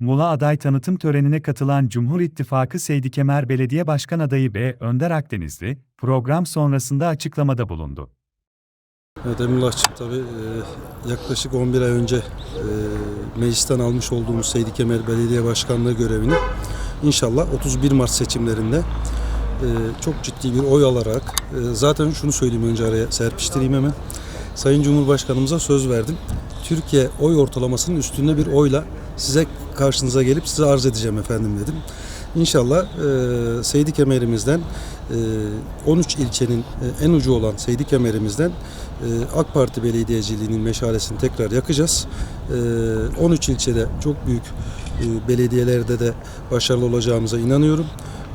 Muğla aday tanıtım törenine katılan Cumhur İttifakı Seydi Kemer Belediye Başkan Adayı B. Önder Akdenizli, program sonrasında açıklamada bulundu. Evet Emrullahçığım tabii e, yaklaşık 11 ay önce e, meclisten almış olduğumuz Seydi Kemer Belediye Başkanlığı görevini inşallah 31 Mart seçimlerinde e, çok ciddi bir oy alarak zaten şunu söyleyeyim önce araya serpiştireyim hemen. Sayın Cumhurbaşkanımıza söz verdim. Türkiye oy ortalamasının üstünde bir oyla size karşınıza gelip size arz edeceğim efendim dedim. İnşallah e, Seydi Kemer'imizden e, 13 ilçenin e, en ucu olan Seydi Kemer'imizden e, AK Parti belediyeciliğinin meşalesini tekrar yakacağız. E, 13 ilçede çok büyük e, belediyelerde de başarılı olacağımıza inanıyorum.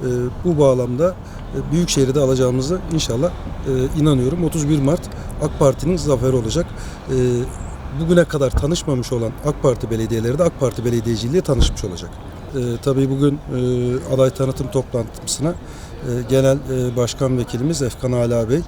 E, bu bağlamda e, Büyükşehir'i de alacağımızı inşallah e, inanıyorum. 31 Mart AK Parti'nin zaferi olacak. E, bugüne kadar tanışmamış olan AK Parti belediyeleri de AK Parti belediyeciliğiyle tanışmış olacak. E, tabii bugün e, aday tanıtım toplantısına e, Genel e, Başkan Vekilimiz Efkan Ala Bey e,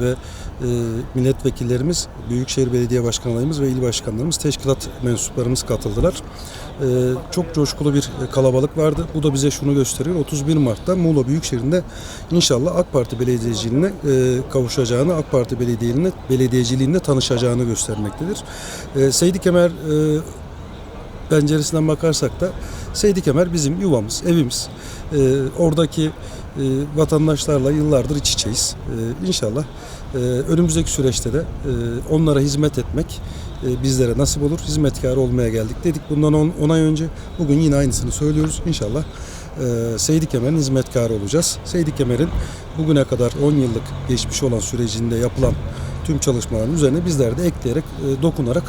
ve e, milletvekillerimiz, Büyükşehir Belediye Başkan adayımız ve il başkanlarımız, teşkilat mensuplarımız katıldılar. E, çok coşkulu bir kalabalık vardı. Bu da bize şunu gösteriyor. 31 Mart'ta Muğla Büyükşehir'inde inşallah AK Parti belediyeciliğine e, kavuşacağını, AK Parti belediyeliğine, belediyeciliğinde tanışacağını göstermektedir. E, Seydi Kemer e, penceresinden bakarsak da Seydi Kemer bizim yuvamız, evimiz. Ee, oradaki e, vatandaşlarla yıllardır iç içeyiz. Ee, inşallah e, önümüzdeki süreçte de e, onlara hizmet etmek e, bizlere nasip olur. Hizmetkar olmaya geldik dedik bundan 10 ay önce. Bugün yine aynısını söylüyoruz. İnşallah e, Seydi Kemer'in hizmetkarı olacağız. Seydi Kemer'in bugüne kadar 10 yıllık geçmiş olan sürecinde yapılan tüm çalışmaların üzerine bizler de ekleyerek, e, dokunarak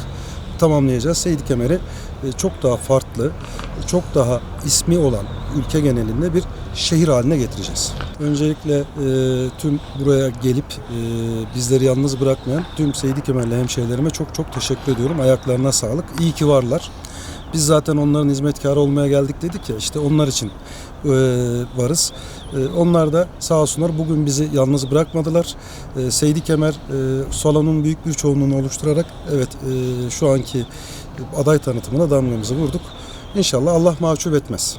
tamamlayacağız. Seydi Kemer'i e, çok daha farklı, çok daha ismi olan ülke genelinde bir şehir haline getireceğiz. Öncelikle e, tüm buraya gelip e, bizleri yalnız bırakmayan tüm Seydi Kemer'le hemşehrilerime çok çok teşekkür ediyorum. Ayaklarına sağlık. İyi ki varlar. Biz zaten onların hizmetkarı olmaya geldik dedik ya işte onlar için e, varız. E, onlar da sağ olsunlar bugün bizi yalnız bırakmadılar. E, Seydi Kemer e, salonun büyük bir çoğunluğunu oluşturarak evet e, şu anki aday tanıtımına damgamızı vurduk. İnşallah Allah mahcup etmez.